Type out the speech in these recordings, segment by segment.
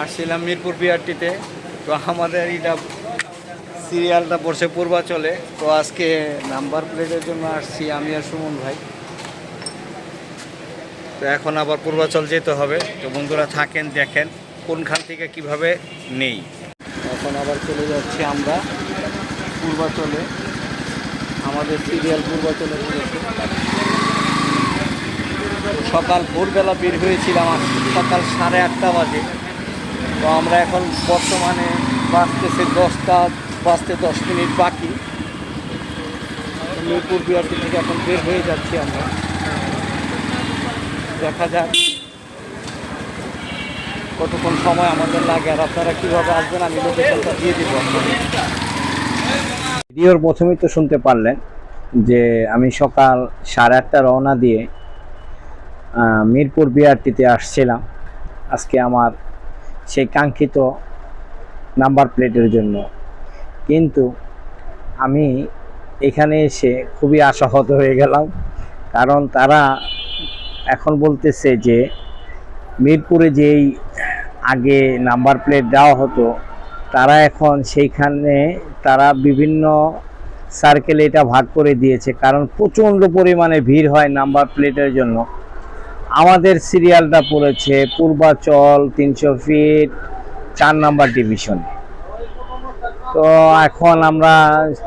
আসছিলাম মিরপুর বিআরটিতে। তো আমাদের এটা সিরিয়ালটা পড়ছে পূর্বাচলে। তো আজকে নাম্বার প্লেটের জন্য আসছি আমি আর সুমন ভাই। তো এখন আবার পূর্বাচল যেতে হবে। তো বন্ধুরা থাকেন, দেখেন কোনখান থেকে কীভাবে নেই। এখন আবার চলে যাচ্ছি আমরা পূর্বাচলে। আমাদের সিরিয়াল পূর্বাচলে সকাল ভোরবেলা বের হয়েছিলাম সকাল সাড়ে আটটা বাজে। তো আমরা এখন বর্তমানে বাঁচতেছে দশটা বাঁচতে দশ মিনিট বাকি। মিরপুর বিআরটি থেকে এখন বের হয়ে যাচ্ছি আমরা। দেখা যাক কতক্ষণ সময় আমাদের লাগে আর আপনারা কীভাবে আসবেন আমি লোকেশনটা দিয়ে দিব ভিডিওর প্রথমেই তো শুনতে পারলেন যে আমি সকাল সাড়ে আটটা রওনা দিয়ে মিরপুর বিআরটিতে আসছিলাম। আজকে আমার সেই কাঙ্ক্ষিত নাম্বার প্লেটের জন্য। কিন্তু আমি এখানে এসে খুবই আশাহত হয়ে গেলাম। কারণ তারা এখন বলতেছে যে, মিরপুরে যেই আগে নাম্বার প্লেট দেওয়া হতো, তারা এখন সেইখানে তারা বিভিন্ন সার্কেলে এটা ভাগ করে দিয়েছে। কারণ প্রচণ্ড পরিমাণে ভিড় হয় নাম্বার প্লেটের জন্য। আমাদের সিরিয়ালটা পড়েছে পূর্বাচল তিনশো ফিট, চার নাম্বার ডিভিশন তো এখন আমরা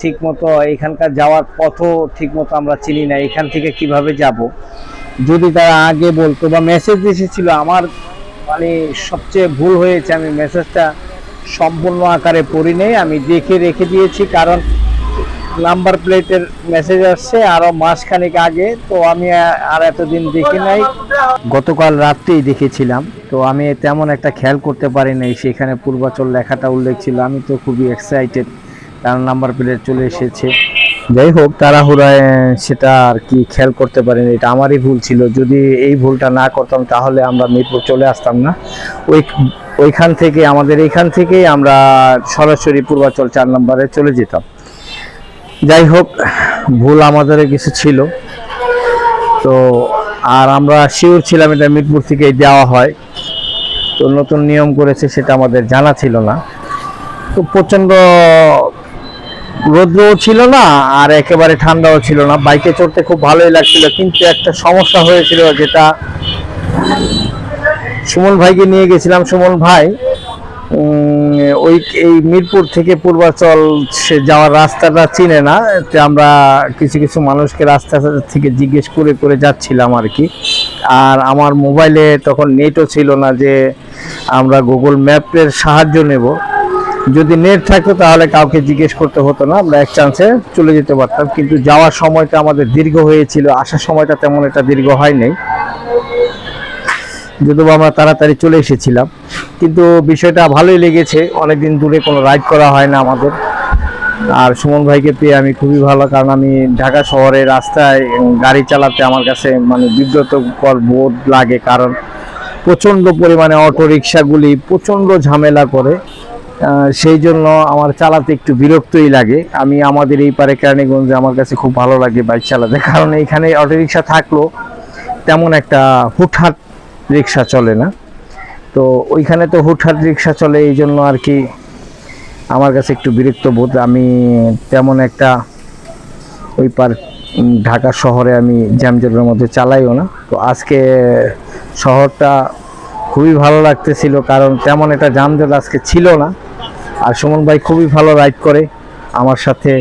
ঠিকমতো এখানকার যাওয়ার পথও ঠিকমতো আমরা চিনি না, এখান থেকে কীভাবে যাব? যদি তারা আগে বলতো বা মেসেজ এসেছিল, আমার মানে সবচেয়ে ভুল হয়েছে, আমি মেসেজটা সম্পূর্ণ আকারে পড়ি নেই আমি দেখে রেখে দিয়েছি, কারণ নাম্বার প্লেটের মেসেজ আসছে, আরও মাসখানেক আগে, তো আমি আর এতদিন দেখি নাই। গতকাল রাত্রেই দেখেছিলাম, তো আমি তেমন একটা খেয়াল করতে পারি নাই, সেখানে পূর্বাচল লেখাটা উল্লেখ ছিল। আমি তো খুবই এক্সাইটেড কারণ নাম্বার প্লেট চলে এসেছে। যাই হোক, তাড়াহুড়ায় সেটা আর কি খেয়াল করতে পারিনি এটা আমারই ভুল ছিল। যদি এই ভুলটা না করতাম, তাহলে আমরা মিরপুর চলে আসতাম না। ওই, ওইখান থেকে, আমাদের এইখান থেকেই আমরা সরাসরি পূর্বাচল চার নম্বরে চলে যেতাম। যাই হোক, ভুল আমাদের কিছু ছিল। তো আর আমরা শিওর ছিলাম এটা মিরপুর থেকেই দেওয়া হয়। তো নতুন নিয়ম করেছে সেটা আমাদের জানা ছিল না। তো প্রচণ্ড রৌদ্রও ছিল না আর একেবারে ঠান্ডাও ছিল না। বাইকে চড়তে খুব ভালোই লাগছিল, কিন্তু একটা সমস্যা হয়েছিল যেটা সুমন ভাইকে নিয়ে গেছিলাম। সুমন ভাই ওই এই মিরপুর থেকে পূর্বাচল সে যাওয়ার রাস্তাটা চিনে না আমরা কিছু কিছু মানুষকে রাস্তা থেকে জিজ্ঞেস করে করে যাচ্ছিলাম আর কি। আর আমার মোবাইলে তখন নেটও ছিল না যে আমরা গুগল ম্যাপের সাহায্য নেব। যদি নেট থাকতো তাহলে কাউকে জিজ্ঞেস করতে হতো না, আমরা এক চান্সে চলে যেতে পারতাম। কিন্তু যাওয়ার সময়টা আমাদের দীর্ঘ হয়েছিল, আসার সময়টা তেমন একটা দীর্ঘ হয় নাই যদিও আমরা তাড়াতাড়ি চলে এসেছিলাম। কিন্তু বিষয়টা ভালোই লেগেছে। অনেকদিন দূরে কোনো রাইড করা হয় না আমাদের। আর সুমন ভাইকে পেয়ে আমি খুবই ভালো, কারণ আমি ঢাকা শহরে রাস্তায় গাড়ি চালাতে আমার কাছে মানে বিব্রতকর বোধ লাগে, কারণ প্রচণ্ড পরিমাণে অটো রিক্সাগুলি প্রচণ্ড ঝামেলা করে। সেই জন্য আমার চালাতে একটু বিরক্তই লাগে। আমি আমাদের এই পারে কেরানীগঞ্জে আমার কাছে খুব ভালো লাগে বাইক চালাতে, কারণ এখানে অটো রিক্সা থাকলেও তেমন একটা হুটহাট রিক্সা চলে না। তো ওইখানে তো হুটহাট রিক্সা চলে, এই জন্য আর কি আমার কাছে একটু বিরক্ত বোধ। আমি তেমন একটা ওই পার ঢাকা শহরে আমি জ্যামজটের মধ্যে চালাইও না। তো আজকে শহরটা খুবই ভালো লাগতেছিল, কারণ তেমন একটা যানজট আজকে ছিল না। আর সুমন ভাই খুবই ভালো রাইড করে। আমার সাথে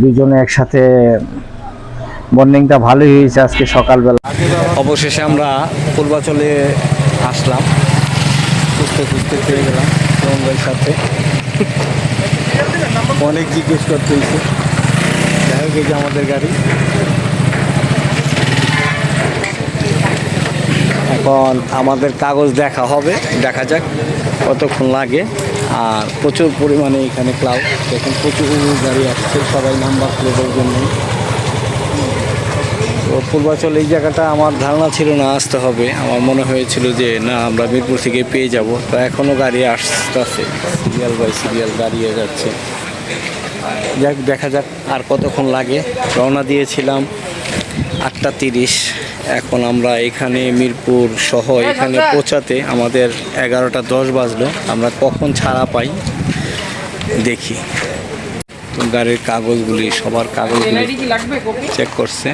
দুজনে একসাথে, বন্ডিংটা ভালোই হয়েছে আজকে সকালবেলা। অবশেষে আমরা পূর্বাচলে আসলাম। খুঁজতে খুঁজতে পেয়ে গেলাম ভাইয়ের সাথে। অনেক জিজ্ঞেস করতে হয়েছে। যাই হোক যে আমাদের গাড়ি। এখন আমাদের কাগজ দেখা হবে, দেখা যাক কতক্ষণ লাগে। আর প্রচুর পরিমাণে এখানে ক্লাউড এখন প্রচুর গাড়ি আসছে, সবাই নাম্বার প্লেটের জন্য তো পূর্বাচল এই জায়গাটা আমার ধারণা ছিল না আসতে হবে। আমার মনে হয়েছিল যে না আমরা মিরপুর থেকে পেয়ে যাব। তো এখনও গাড়ি আসতেছে। সিরিয়াল বাই সিরিয়াল দাঁড়িয়ে যাচ্ছে। যাক দেখা যাক আর কতক্ষণ লাগে। রওনা দিয়েছিলাম আটটা তিরিশ। এখন আমরা এখানে মিরপুর সহ এখানে পৌঁছাতে আমাদের এগারোটা দশ বাজলো। আমরা কখন ছাড়া পাই দেখি। তো গাড়ির কাগজগুলি সবার কাগজগুলি চেক করছে।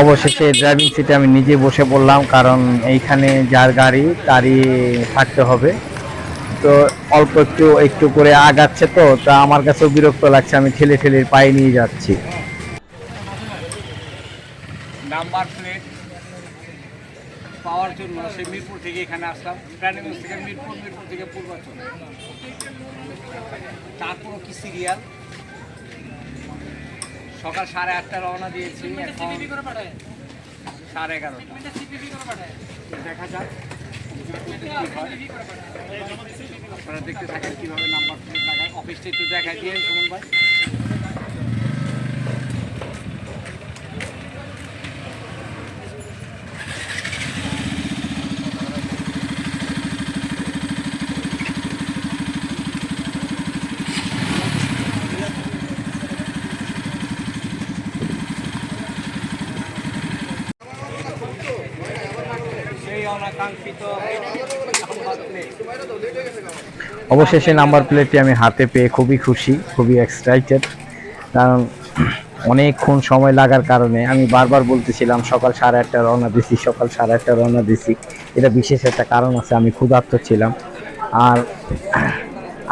অবশেষে ড্রাইভিং সিটে আমি নিজে বসে পড়লাম কারণ এইখানে যার গাড়ি তারই থাকতে হবে। তো অল্প একটু একটু করে আগাচ্ছে তো তা আমার কাছেও বিরক্ত লাগছে আমি ঠেলে ঠেলে পায়ে নিয়ে যাচ্ছি। নাম্বার প্লেট পাওয়ার জন্য সে মিরপুর থেকে এখানে আসলাম প্রাণীগঞ্জ থেকে মিরপুর মিরপুর থেকে পূর্বাচল। তারপর কি সিরিয়াল সকাল সাড়ে আটটা রওনা দিয়েছি এখন সাড়ে এগারোটা। দেখা যাক। আপনারা দেখতে থাকেন কীভাবে নাম্বার প্লেট লাগায়। অফিসটা একটু দেখা দিয়ে সুমন ভাই। অবশেষে নাম্বার প্লেটটি আমি হাতে পেয়ে খুবই খুশি, খুবই এক্সাইটেড কারণ অনেকক্ষণ সময় লাগার কারণে আমি বারবার বলতেছিলাম, সকাল সাড়ে আটটা রওনা দিছি, সকাল সাড়ে আটটা রওনা দিছি। এটা বিশেষ একটা কারণ আছে, আমি ক্ষুধার্ত ছিলাম। আর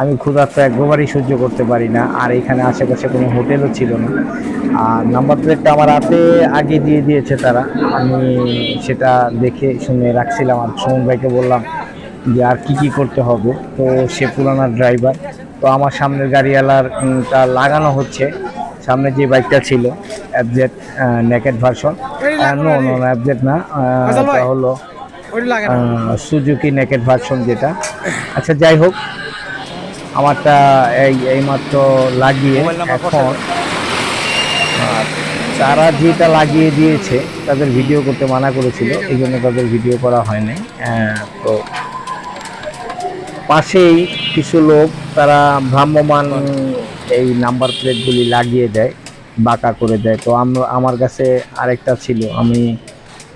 আমি ক্ষুধার্ত একবারই সহ্য করতে পারি না আর এখানে আশেপাশে কোনো হোটেলও ছিল না। আর নাম্বার প্লেটটা আমার হাতে আগে দিয়ে দিয়েছে তারা। আমি সেটা দেখে শুনে রাখছিলাম আর সুমন ভাইকে বললাম যে আর কি কি করতে হবে। তো সে পুরানা ড্রাইভার তো আমার সামনের গাড়িওয়ালার টা লাগানো হচ্ছে। সামনে যে বাইকটা ছিল অ্যাবজেট নেকেট ভার্সন নো। নো অ্যাবজেট না এটা হলো সুজুকি নেকেট ভার্সন যেটা। আচ্ছা যাই হোক আমারটা এই এইমাত্র লাগিয়ে এখন তারা যেটা লাগিয়ে দিয়েছে। তাদের ভিডিও করতে মানা করেছিল এই জন্য তাদের ভিডিও করা হয়নি। আহ, তো পাশেই কিছু লোক তারা ভ্রাম্যমান এই নাম্বার প্লেটগুলি লাগিয়ে দেয় বাঁকা করে দেয়। তো আমরা আমার কাছে আরেকটা ছিল। আমি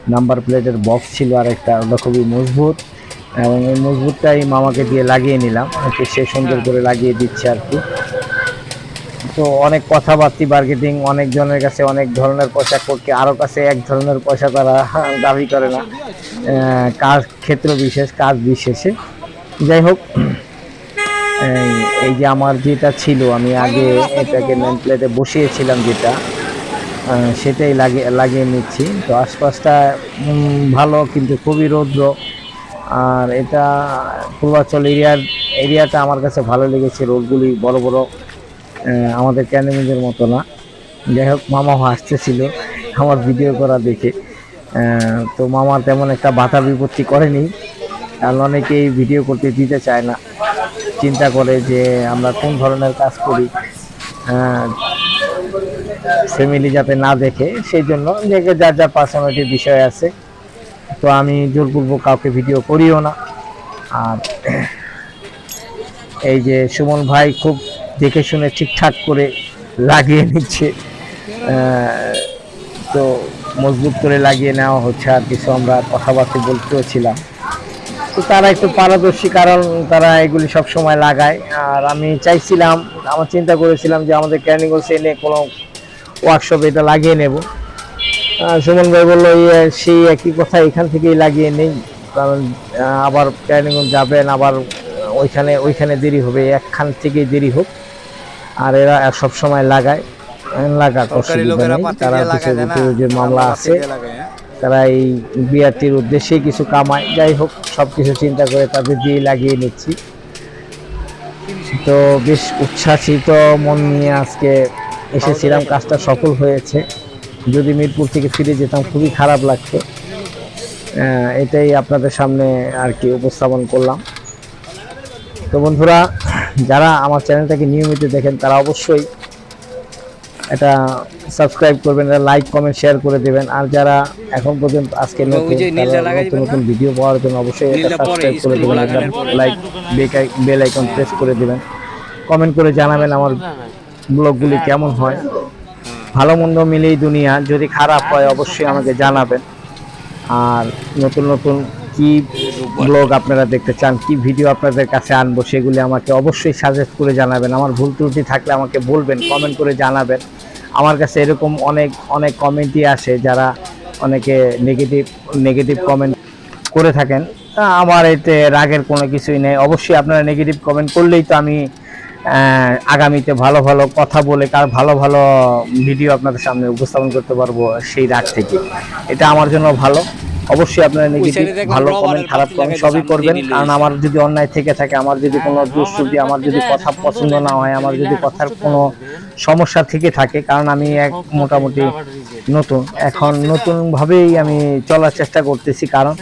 নাম্বার প্লেটের বক্স ছিল আরেকটা ওটা খুবই মজবুত। এবং এই মজবুতটাই মামাকে দিয়ে লাগিয়ে নিলাম। ওকে সে সুন্দর করে লাগিয়ে দিচ্ছে আর কি। তো অনেক কথাবার্তি মার্কেটিং অনেক জনের কাছে অনেক ধরনের পয়সা করতে আরও কাছে এক ধরনের পয়সা তারা দাবি করে না। কাজ ক্ষেত্র বিশেষ কাজ বিশেষে। যাই হোক, এই- যে আমার যেটা ছিল, আমি আগে এটাকে নেম প্লেটে বসিয়েছিলাম যেটা সেটাই লাগিয়ে লাগিয়ে নিচ্ছি। তো আশপাশটা ভালো, কিন্তু খুবই রৌদ্র। আর এটা পূর্বাচল এরিয়ার, এরিয়াটা আমার কাছে ভালো লেগেছে, রোডগুলি বড় বড় আমাদের ক্যান্ডেমিজের মতো না। যাই হোক, মামা হাসতেছিল আমার ভিডিও করা দেখে। তো মামার তেমন একটা বাধা বিপত্তি করেনি। কারণ অনেকেই ভিডিও করতে দিতে চায় না। চিন্তা করে যে আমরা কোন ধরনের কাজ করি। ফ্যামিলি যাতে না দেখে, সেই জন্য যার যার পার্সোনালিটির বিষয় আছে। তো আমি জোরপূর্বক কাউকে ভিডিও করিও না। আর এই যে সুমন ভাই খুব দেখে শুনে ঠিকঠাক করে লাগিয়ে নিচ্ছে তো মজবুত করে লাগিয়ে নেওয়া হচ্ছে আর কিছু আমরা কথাবার্তা বলতেও ছিলাম। তো তারা একটু পারদর্শী, কারণ তারা এগুলি সব সময় লাগায়। আর আমি চাইছিলাম, আমার চিন্তা করেছিলাম যে আমাদের ক্যানিগঞ্জ এনে কোনো ওয়ার্কশপে এটা লাগিয়ে নেব। সুমন ভাই বলল "ইয়ে, সেই একই কথা এখান থেকেই লাগিয়ে নেই। কারণ আবার ক্যানিগঞ্জ যাবেন আবার ওইখানে ওইখানে দেরি হবে। একখান থেকেই দেরি হোক। আর এরা সব সময় লাগায়। লাগাক অসুবিধা নেই। তারা কিছু যে মামলা আছে তারা এই বিআরটির উদ্দেশ্যেই কিছু কামায় যাই হোক সব কিছু চিন্তা করে তাদের দিয়ে লাগিয়ে নিচ্ছি। তো বেশ উচ্ছ্বাসিত মন নিয়ে আজকে এসেছিলাম। কাজটা সফল হয়েছে। যদি মিরপুর থেকে ফিরে যেতাম খুবই খারাপ লাগতো এটাই আপনাদের সামনে আর কি উপস্থাপন করলাম। তো বন্ধুরা যারা আমার চ্যানেলটাকে নিয়মিত দেখেন তারা অবশ্যই এটা সাবস্ক্রাইব করবেন লাইক কমেন্ট শেয়ার করে দেবেন। আর যারা এখন পর্যন্ত আজকে নতুন নতুন ভিডিও পাওয়ার জন্য অবশ্যই এটা সাবস্ক্রাইব করে দেবেন লাইক বেল আইকন প্রেস করে দেবেন। কমেন্ট করে জানাবেন আমার ব্লগগুলি কেমন হয়। ভালো মন্দ মিলেই দুনিয়া। যদি খারাপ হয়, অবশ্যই আমাকে জানাবেন। আর নতুন নতুন কি ব্লগ আপনারা দেখতে চান, কি ভিডিও আপনাদের কাছে আনব, সেগুলি আমাকে অবশ্যই সাজেস্ট করে জানাবেন। আমার ভুল ত্রুটি থাকলে আমাকে বলবেন কমেন্ট করে জানাবেন। আমার কাছে এরকম অনেক অনেক কমেন্টই আসে যারা অনেকে নেগেটিভ নেগেটিভ কমেন্ট করে থাকেন। আমার এতে রাগের কোনো কিছুই নেই। অবশ্যই আপনারা নেগেটিভ কমেন্ট করলেই তো আমি আগামীতে ভালো ভালো কথা বলে কার ভালো ভালো ভিডিও আপনাদের সামনে উপস্থাপন করতে পারব সেই রাগ থেকে। এটা আমার জন্য ভালো। অবশ্যই আপনারা নেগেটিভ ভালো কমেন্ট খারাপ কমেন্ট সবই করবেন। কারণ আমার যদি অন্যায় থেকে থাকে আমার যদি কোনো দুষ্টি আমার যদি কথা পছন্দ না হয় আমার যদি কথার কোনো সমস্যা থেকে থাকে কারণ আমি এক মোটামুটি নতুন। এখন নতুনভাবেই আমি চলার চেষ্টা করতেছি কারণ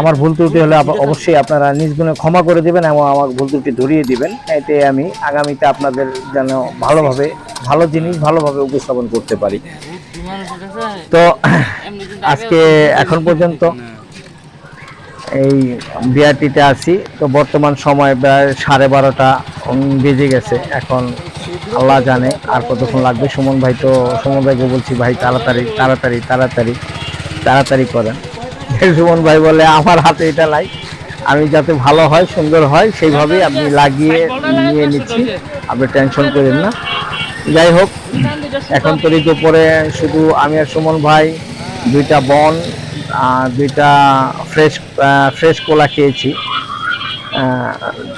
আমার ভুল ত্রুটি হলে অবশ্যই আপনারা নিজ গুণে ক্ষমা করে দেবেন এবং আমার ভুল ত্রুটি ধরিয়ে দিবেন। এতে আমি আগামীতে আপনাদের যেন ভালোভাবে, ভালো জিনিস ভালোভাবে উপস্থাপন করতে পারি। তো আজকে এখন পর্যন্ত এই বিআরটিতে আছি। তো বর্তমান সময় প্রায় সাড়ে বারোটা বেজে গেছে। এখন আল্লাহ জানে আর কতক্ষণ লাগবে। সুমন ভাই তো, সুমন ভাইকে বলছি, ভাই, তাড়াতাড়ি তাড়াতাড়ি তাড়াতাড়ি তাড়াতাড়ি করেন। সুমন ভাই বলে, আমার হাতে এটা নাই আমি যাতে ভালো হয়, সুন্দর হয়, সেইভাবেই আপনি লাগিয়ে নিয়ে নিচ্ছি। আপনি টেনশন করেন না। যাই হোক, এখন তো দুপুরে শুধু আমি আর সুমন ভাই, দুইটা বন দুইটা ফ্রেশ ফ্রেশ কোলা খেয়েছি।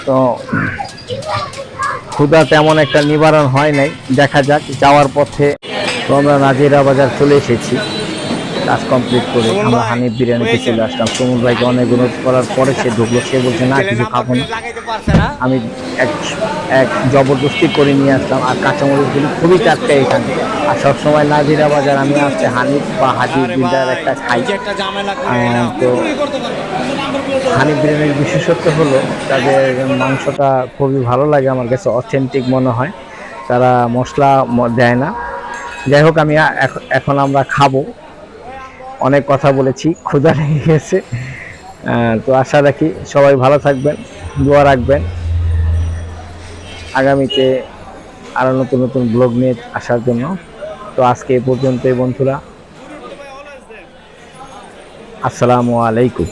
তো ক্ষুধা তেমন একটা নিবারণ হয় নাই। দেখা যাক, যাওয়ার পথে তো আমরা নাজিরা বাজার চলে এসেছি। কাজ কমপ্লিট করে আমরা হানিফ বিরিয়ানিতে চলে আসলাম। সুমন ভাইকে অনেক অনুরোধ করার পরে সে ঢুকলো সে বলছে না কিছু খাব না। আমি এক এক জবরদস্তি করে নিয়ে আসলাম আর কাঁচামরিচগুলি খুবই টাটকা এখানে। আর সবসময় নাজিরা বাজার আমি আসছে হানিফ বা হাজি আরে বিল্ডার একটা খাই। তো হানিফ বিরিয়ানির বিশেষত্ব হলো তাদের মাংসটা খুবই ভালো লাগে আমার কাছে অথেন্টিক মনে হয়। তারা মশলা দেয় না। যাই হোক আমি এখন আমরা খাব। অনেক কথা বলেছি, ক্ষুধা লেগে গেছে। তো আশা রাখি সবাই ভালো থাকবেন, দোয়া রাখবেন। আগামীতে আরও নতুন নতুন ব্লগ নিয়ে আসার জন্য। তো আজকে এ পর্যন্তই বন্ধুরা। আসসালামু আলাইকুম।